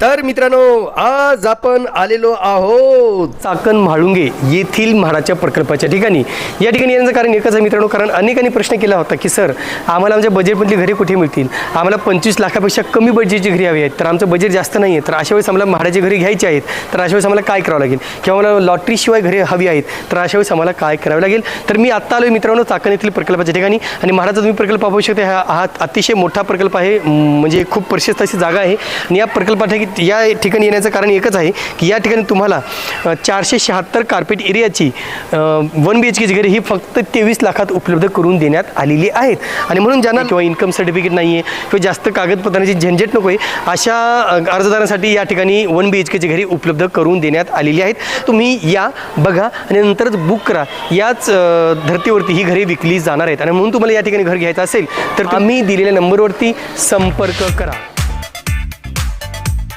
तर मित्रांनो आज आपण आलेलो आहोत चाकण म्हाळुंगे येथील म्हाडाच्या प्रकल्पाच्या ठिकाणी. या ठिकाणी येण्याचं कारण एकच आहे मित्रांनो कारण अनेकांनी प्रश्न केला होता की सर आम्हाला आमच्या बजेटमधली घरे कुठे मिळतील? आम्हाला पंचवीस लाखापेक्षा कमी बजेटची घरी हवी आहेत. तर आमचं बजेट जास्त नाही आहे. तर अशा वेळेस आम्हाला म्हाडाची घरी घ्यायची आहेत. तर अशा वेळेस आम्हाला काय करावं लागेल? किंवा मला लॉटरीशिवाय घरे हवी आहेत. तर अशा वेळेस आम्हाला काय करावं लागेल? तर मी आत्ता आलो मित्रांनो चाकण येथील प्रकल्पाच्या ठिकाणी. आणि म्हाडाचा तुम्ही प्रकल्प पाहू शकता. हा हा अतिशय मोठा प्रकल्प आहे. म्हणजे खूप प्रशस्त अशी जागा आहे. आणि या प्रकल्पासाठी या ठिकाणी येण्याचं कारण एकच आहे की या ठिकाणी तुम्हाला चारशे शहात्तर कार्पेट एरियाची वन बी एच केची घरे ही फक्त तेवीस लाखात उपलब्ध करून देण्यात आलेली आहेत. आणि म्हणून ज्यांना किंवा इन्कम सर्टिफिकेट नाही आहे किंवा जास्त कागदपत्रांची झंझट नको आहे अशा अर्जदारांसाठी या ठिकाणी वन बी एच केची घरे उपलब्ध करून देण्यात आलेली आहेत. तुम्ही या बघा आणि नंतरच बुक करा. याच धर्तीवरती ही घरे विकली जाणार आहेत. आणि म्हणून तुम्हाला या ठिकाणी घर घ्यायचं असेल तर आम्ही दिलेल्या नंबरवरती संपर्क करा.